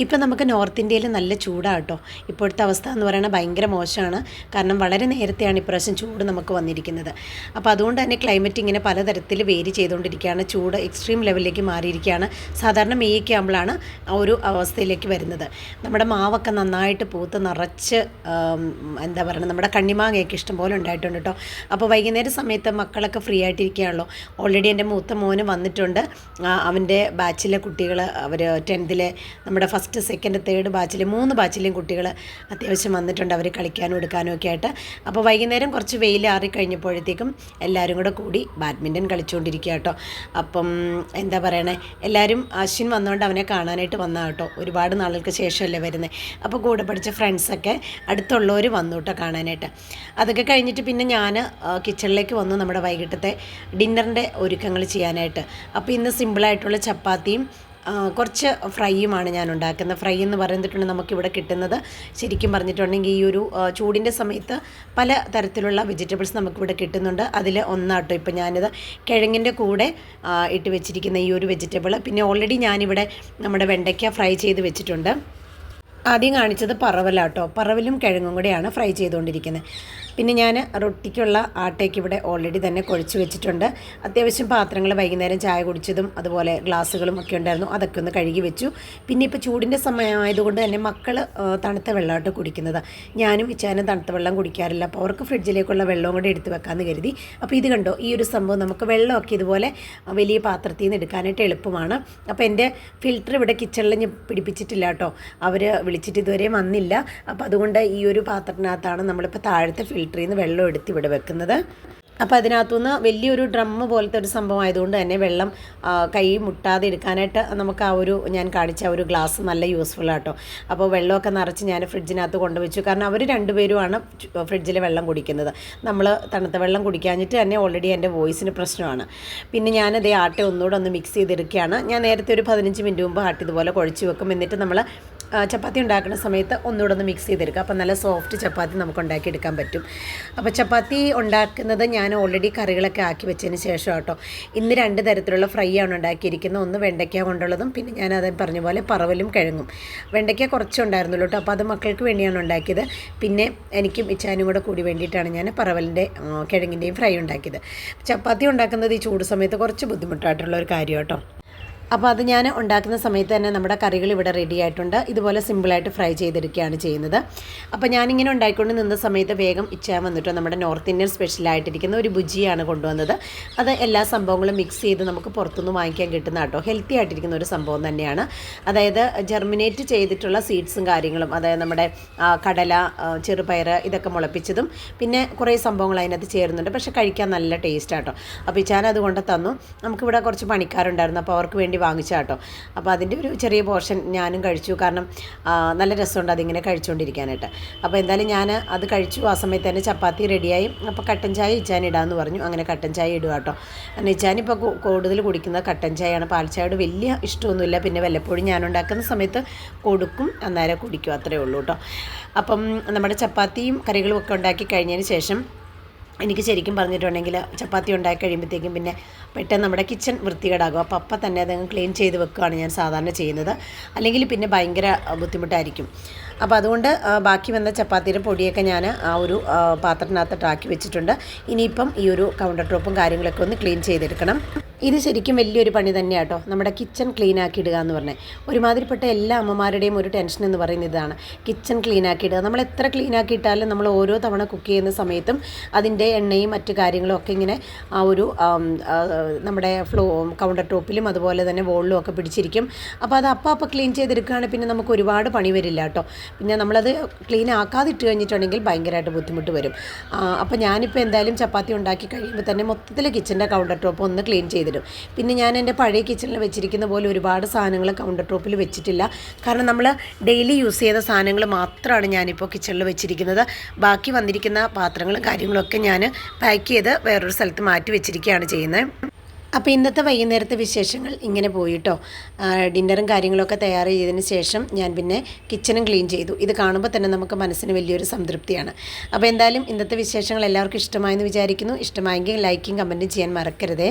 ഇപ്പം നമുക്ക് നോർത്ത് ഇന്ത്യയിൽ നല്ല ചൂടാണ് കേട്ടോ. ഇപ്പോഴത്തെ അവസ്ഥ എന്ന് പറയുന്നത് ഭയങ്കര മോശമാണ്. കാരണം വളരെ നേരത്തെയാണ് ഇപ്രാവശ്യം ചൂട് നമുക്ക് വന്നിരിക്കുന്നത്. അപ്പോൾ അതുകൊണ്ട് തന്നെ ക്ലൈമറ്റ് ഇങ്ങനെ പലതരത്തിൽ വേരി ചെയ്തുകൊണ്ടിരിക്കുകയാണ്. ചൂട് എക്സ്ട്രീം ലെവലിലേക്ക് മാറിയിരിക്കുകയാണ്. സാധാരണ മെയ്യൊക്കെ ആകുമ്പോഴാണ് ഒരു അവസ്ഥയിലേക്ക് വരുന്നത്. നമ്മുടെ മാവൊക്കെ നന്നായിട്ട് പൂത്ത് നിറച്ച് എന്താ പറയുക നമ്മുടെ കണ്ണിമാങ്ങയൊക്കെ ഇഷ്ടംപോലെ ഉണ്ടായിട്ടുണ്ട് കേട്ടോ. അപ്പോൾ വൈകുന്നേര സമയത്ത് മക്കളൊക്കെ ഫ്രീ ആയിട്ടിരിക്കുകയാണല്ലോ. ഓൾറെഡി എന്റെ മൂത്ത മോന് വന്നിട്ടുണ്ട്. അവന്റെ ബാച്ചിലെ കുട്ടികൾ അവർ ടെൻത്തിലെ നമ്മുടെ സെക്കൻഡ് തേർഡ് ബാച്ചിലെ മൂന്ന് ബാച്ചിലെയും കുട്ടികൾ അത്യാവശ്യം വന്നിട്ടുണ്ട് അവർ കളിക്കാനും എടുക്കാനും ഒക്കെ ആയിട്ട്. അപ്പോൾ വൈകുന്നേരം കുറച്ച് വെയിൽ ആറിക്കഴിഞ്ഞപ്പോഴത്തേക്കും എല്ലാവരും കൂടെ കൂടി ബാഡ്മിന്റൺ കളിച്ചുകൊണ്ടിരിക്കുക കേട്ടോ. അപ്പം എന്താ പറയണേ? എല്ലാവരും അശ്വിൻ വന്നുകൊണ്ട് അവനെ കാണാനായിട്ട് വന്നാൽ കേട്ടോ. ഒരുപാട് നാളുകൾക്ക് ശേഷമല്ലേ വരുന്നത് അപ്പോൾ കൂടെ പഠിച്ച ഫ്രണ്ട്സൊക്കെ അടുത്തുള്ളവർ വന്നു കേട്ടോ കാണാനായിട്ട്. അതൊക്കെ കഴിഞ്ഞിട്ട് പിന്നെ ഞാൻ കിച്ചണിലേക്ക് വന്നു നമ്മുടെ വൈകിട്ടത്തെ ഡിന്നറിന്റെ ഒരുക്കങ്ങൾ ചെയ്യാനായിട്ട്. അപ്പോൾ ഇന്ന് സിമ്പിളായിട്ടുള്ള ചപ്പാത്തിയും കുറച്ച് ഫ്രൈയുമാണ് ഞാൻ ഉണ്ടാക്കുന്നത് ഫ്രൈ എന്ന് പറഞ്ഞിട്ടുണ്ടെങ്കിൽ നമുക്കിവിടെ കിട്ടുന്നത്. ശരിക്കും പറഞ്ഞിട്ടുണ്ടെങ്കിൽ ഈ ഒരു ചൂടിന്റെ സമയത്ത് പല തരത്തിലുള്ള വെജിറ്റബിൾസ് നമുക്കിവിടെ കിട്ടുന്നുണ്ട്. അതിൽ ഒന്നാട്ടോ ഇപ്പോൾ ഞാനിത് കിഴങ്ങിന്റെ കൂടെ ഇട്ട് വെച്ചിരിക്കുന്ന ഈ ഒരു വെജിറ്റബിൾ പിന്നെ ഓൾറെഡി ഞാനിവിടെ നമ്മുടെ വെണ്ടയ്ക്ക ഫ്രൈ ചെയ്ത് വെച്ചിട്ടുണ്ട്. ആദ്യം കാണിച്ചത് പറവലാട്ടോ. പറവലും കിഴങ്ങും കൂടെയാണ് ഫ്രൈ ചെയ്തുകൊണ്ടിരിക്കുന്നത്. പിന്നെ ഞാൻ റൊട്ടിക്കുള്ള ആട്ടയ്ക്ക് ഇവിടെ ഓൾറെഡി തന്നെ കുഴച്ച് വെച്ചിട്ടുണ്ട്. അത്യാവശ്യം പാത്രങ്ങൾ വൈകുന്നേരം ചായ കുടിച്ചതും അതുപോലെ ഗ്ലാസ്സുകളും ഒക്കെ ഉണ്ടായിരുന്നു. അതൊക്കെ ഒന്ന് കഴുകി വെച്ചു. പിന്നെ ഇപ്പോൾ ചൂടിന്റെ സമയമായതുകൊണ്ട് തന്നെ മക്കൾ തണുത്ത വെള്ളമായിട്ട് കുടിക്കുന്നത്. ഞാനും ഇച്ചാനും തണുത്ത വെള്ളം കുടിക്കാറില്ല. അപ്പോൾ അവർക്ക് ഫ്രിഡ്ജിലേക്കുള്ള വെള്ളവും കൂടെ എടുത്ത് വെക്കാമെന്ന് കരുതി. അപ്പോൾ ഇത് കണ്ടോ? ഈ ഒരു സംഭവം നമുക്ക് വെള്ളമൊക്കെ ഇതുപോലെ വലിയ പാത്രത്തിൽ നിന്ന് എടുക്കാനായിട്ട് എളുപ്പമാണ്. അപ്പോൾ എന്റെ ഫിൽറ്റർ ഇവിടെ കിച്ചണിൽ ഞാൻ പിടിപ്പിച്ചിട്ടില്ല കേട്ടോ. അവർ വിളിച്ചിട്ട് ഇതുവരെ വന്നില്ല. അപ്പോൾ അതുകൊണ്ട് ഈ ഒരു പാത്രത്തിനകത്താണ് നമ്മളിപ്പോൾ താഴത്തെ ഫിൽറ്ററിൽ നിന്ന് വെള്ളം എടുത്ത് ഇവിടെ വെക്കുന്നത്. അപ്പോൾ അതിനകത്തുനിന്ന് വലിയൊരു ഡ്രമ്മ് പോലത്തെ ഒരു സംഭവം ആയതുകൊണ്ട് തന്നെ വെള്ളം കൈ മുട്ടാതെ എടുക്കാനായിട്ട് നമുക്ക് ആ ഒരു ഞാൻ കാണിച്ച ആ ഒരു ഗ്ലാസ് നല്ല യൂസ്ഫുൾ ആട്ടോ. അപ്പോൾ വെള്ളമൊക്കെ നിറച്ച് ഞാൻ ഫ്രിഡ്ജിനകത്ത് കൊണ്ടുവച്ചു. കാരണം അവർ രണ്ടുപേരുമാണ് ഫ്രിഡ്ജിലെ വെള്ളം കുടിക്കുന്നത്. നമ്മൾ തണുത്ത വെള്ളം കുടിക്കാഞ്ഞിട്ട് തന്നെ ഓൾറെഡി എന്റെ വോയിസിന് പ്രശ്നമാണ്. പിന്നെ ഞാനതേ ആട്ട ഒന്നുകൂടെ ഒന്ന് മിക്സ് ചെയ്തെടുക്കുകയാണ്. ഞാൻ നേരത്തെ ഒരു പതിനഞ്ച് മിനിറ്റ് മുമ്പ് ആട്ടി ഇതുപോലെ കുഴച്ച് വെക്കും. എന്നിട്ട് നമ്മൾ ചപ്പാത്തി ഉണ്ടാക്കുന്ന സമയത്ത് ഒന്നുകൂടെ ഒന്ന് മിക്സ് ചെയ്തെടുക്കുക. അപ്പോൾ നല്ല സോഫ്റ്റ് ചപ്പാത്തി നമുക്ക് ഉണ്ടാക്കിയെടുക്കാൻ പറ്റും. അപ്പോൾ ചപ്പാത്തി ഉണ്ടാക്കുന്നത് ഞാൻ ഓൾറെഡി കറികളൊക്കെ ആക്കി വെച്ചതിന് ശേഷം കേട്ടോ ഇന്ന് രണ്ട് തരത്തിലുള്ള ഫ്രൈ ആണ് ഉണ്ടാക്കിയിരിക്കുന്നത്. ഒന്ന് വെണ്ടയ്ക്ക കൊണ്ടുള്ളതും പിന്നെ ഞാൻ അത് പറഞ്ഞ പോലെ പറവലും കിഴങ്ങും. വെണ്ടയ്ക്ക കുറച്ചുണ്ടായിരുന്നുള്ളൂ കേട്ടോ. അപ്പോൾ അത് മക്കൾക്ക് വേണ്ടിയാണ് ഉണ്ടാക്കിയത്. പിന്നെ എനിക്കും ഇച്ചാനും കൂടെ കൂടി വേണ്ടിയിട്ടാണ് ഞാൻ പറവലിന്റെ കിഴങ്ങിന്റെയും ഫ്രൈ ഉണ്ടാക്കിയത്. ചപ്പാത്തി ഉണ്ടാക്കുന്നത് ഈ ചൂട് സമയത്ത് കുറച്ച് ബുദ്ധിമുട്ടായിട്ടുള്ള ഒരു കാര്യം കേട്ടോ അപ്പോൾ അത് ഞാൻ ഉണ്ടാക്കുന്ന സമയത്ത് തന്നെ നമ്മുടെ കറികൾ ഇവിടെ റെഡി ആയിട്ടുണ്ട്. ഇതുപോലെ സിമ്പിളായിട്ട് ഫ്രൈ ചെയ്തെടുക്കുകയാണ് ചെയ്യുന്നത്. അപ്പോൾ ഞാനിങ്ങനെ ഉണ്ടായിക്കൊണ്ട് നിന്ന സമയത്ത് വേഗം ഇച്ചാൻ വന്നിട്ടോ നമ്മുടെ നോർത്ത് ഇന്ത്യൻ സ്പെഷ്യലായിട്ടിരിക്കുന്ന ഒരു ബുജിയാണ് കൊണ്ടുവന്നത്. അത് എല്ലാ സംഭവങ്ങളും മിക്സ് ചെയ്ത് നമുക്ക് പുറത്തുനിന്ന് വാങ്ങിക്കാൻ കിട്ടുന്ന കേട്ടോ. ഹെൽത്തി ആയിട്ടിരിക്കുന്ന ഒരു സംഭവം തന്നെയാണ്. അതായത് ജെർമിനേറ്റ് ചെയ്തിട്ടുള്ള സീഡ്സും കാര്യങ്ങളും അതായത് നമ്മുടെ കടല ചെറുപയർ ഇതൊക്കെ മുളപ്പിച്ചതും പിന്നെ കുറേ സംഭവങ്ങൾ അതിനകത്ത് ചേരുന്നുണ്ട്. പക്ഷേ കഴിക്കാൻ നല്ല ടേസ്റ്റ് ആട്ടോ. അപ്പോൾ ഇച്ചാൻ അതുകൊണ്ട് തന്നു. നമുക്കിവിടെ കുറച്ച് പണിക്കാരുണ്ടായിരുന്നു. അപ്പോൾ അവർക്ക് വേണ്ടി വാങ്ങിച്ച കേട്ടോ അപ്പോൾ അതിന്റെ ഒരു ചെറിയ പോർഷൻ ഞാനും കഴിച്ചു. കാരണം നല്ല രസമുണ്ട് അതിങ്ങനെ കഴിച്ചുകൊണ്ടിരിക്കാനായിട്ട് അപ്പോൾ എന്തായാലും ഞാൻ അത് കഴിച്ചു. ആ സമയത്ത് തന്നെ ചപ്പാത്തി റെഡിയായി. അപ്പോൾ കട്ടൻ ചായ ഇച്ചാൻ ഇടാമെന്ന് പറഞ്ഞു. അങ്ങനെ കട്ടൻ ചായ ഇടുക കേട്ടോ കാരണം ഇച്ചാനിപ്പോൾ കൂടുതൽ കുടിക്കുന്നത് കട്ടൻ ചായയാണ്. പാൽ വലിയ ഇഷ്ടമൊന്നുമില്ല. പിന്നെ വല്ലപ്പോഴും ഞാൻ ഉണ്ടാക്കുന്ന സമയത്ത് കൊടുക്കും. അന്നേരം കുടിക്കും. അത്രയേ ഉള്ളൂ കേട്ടോ അപ്പം നമ്മുടെ ചപ്പാത്തിയും കറികളും ഒക്കെ ഉണ്ടാക്കി കഴിഞ്ഞതിന് ശേഷം എനിക്ക് ശരിക്കും പറഞ്ഞിട്ടുണ്ടെങ്കിൽ ചപ്പാത്തി ഉണ്ടാക്കി കഴിയുമ്പോഴത്തേക്കും പിന്നെ പെട്ടെന്ന് നമ്മുടെ കിച്ചൺ വൃത്തികേടാകും. അപ്പോൾ അപ്പം തന്നെ അതങ്ങ് ക്ലീൻ ചെയ്ത് വെക്കുകയാണ് ഞാൻ സാധാരണ ചെയ്യുന്നത്. അല്ലെങ്കിൽ പിന്നെ ഭയങ്കര ബുദ്ധിമുട്ടായിരിക്കും. അപ്പോൾ അതുകൊണ്ട് ബാക്കി വന്ന ചപ്പാത്തിയുടെ പൊടിയൊക്കെ ഞാൻ ആ ഒരു ആ, പാത്രത്തിനകത്തോട്ട് ആക്കി വെച്ചിട്ടുണ്ട്. ഇനിയിപ്പം ഈ ഒരു കൗണ്ടർ ടോപ്പും കാര്യങ്ങളൊക്കെ ഒന്ന് ക്ലീൻ ചെയ്തെടുക്കണം. ഇത് ശരിക്കും വലിയൊരു പണി തന്നെയാണ് കേട്ടോ നമ്മുടെ കിച്ചൺ ക്ലീൻ ആക്കി ഇടുക എന്ന് പറഞ്ഞാൽ ഒരുമാതിരിപ്പെട്ട എല്ലാ അമ്മമാരുടെയും ഒരു ടെൻഷൻ എന്ന് പറയുന്നത് ഇതാണ്. കിച്ചൺ ക്ലീൻ ആക്കി ഇടുക നമ്മൾ എത്ര ക്ലീൻ ആക്കി ഇട്ടാലും നമ്മൾ ഓരോ തവണ കുക്ക് ചെയ്യുന്ന സമയത്തും അതിന്റെ എണ്ണയും മറ്റു കാര്യങ്ങളും ഒക്കെ ഇങ്ങനെ ആ ഒരു നമ്മുടെ ഫ്ലോ കൗണ്ടർ ടോപ്പിലും അതുപോലെ തന്നെ വോളിലും ഒക്കെ പിടിച്ചിരിക്കും. അപ്പോൾ അത് അപ്പം അപ്പം ക്ലീൻ ചെയ്തെടുക്കുകയാണെങ്കിൽ പിന്നെ നമുക്ക് ഒരുപാട് പണി വരില്ല കേട്ടോ പിന്നെ നമ്മളത് ക്ലീൻ ആക്കാതിട്ട് കഴിഞ്ഞിട്ടുണ്ടെങ്കിൽ ഭയങ്കരമായിട്ട് ബുദ്ധിമുട്ട് വരും. അപ്പോൾ ഞാനിപ്പോൾ എന്തായാലും ചപ്പാത്തി ഉണ്ടാക്കി കഴിയുമ്പോൾ തന്നെ മൊത്തത്തിൽ കിച്ചന്റെ കൗണ്ടർ ടോപ്പ് ഒന്ന് ക്ലീൻ ചെയ്തിടും. പിന്നെ ഞാൻ എന്റെ പഴയ കിച്ചണിൽ വെച്ചിരിക്കുന്ന പോലെ ഒരുപാട് സാധനങ്ങൾ കൗണ്ടർ ടോപ്പിൽ വെച്ചിട്ടില്ല. കാരണം നമ്മൾ ഡെയിലി യൂസ് ചെയ്ത സാധനങ്ങൾ മാത്രമാണ് ഞാനിപ്പോൾ കിച്ചണിൽ വെച്ചിരിക്കുന്നത്. ബാക്കി വന്നിരിക്കുന്ന പാത്രങ്ങളും കാര്യങ്ങളൊക്കെ ഞാൻ പാക്ക് ചെയ്ത് വേറൊരു സ്ഥലത്ത് മാറ്റി വെച്ചിരിക്കുകയാണ് ചെയ്യുന്നത് അപ്പോൾ ഇന്നത്തെ വൈകുന്നേരത്തെ വിശേഷങ്ങൾ ഇങ്ങനെ പോയിട്ടോ. ഡിന്നറും കാര്യങ്ങളൊക്കെ തയ്യാർ ചെയ്തതിന് ശേഷം ഞാൻ പിന്നെ കിച്ചണും ക്ലീൻ ചെയ്തു. ഇത് കാണുമ്പോൾ തന്നെ നമുക്ക് മനസ്സിന് വലിയൊരു സംതൃപ്തിയാണ്. അപ്പോൾ എന്തായാലും ഇന്നത്തെ വിശേഷങ്ങൾ എല്ലാവർക്കും ഇഷ്ടമായെന്ന് വിചാരിക്കുന്നു. ഇഷ്ടമായെങ്കിൽ ലൈക്കും കമന്റും ചെയ്യാൻ മറക്കരുതേ.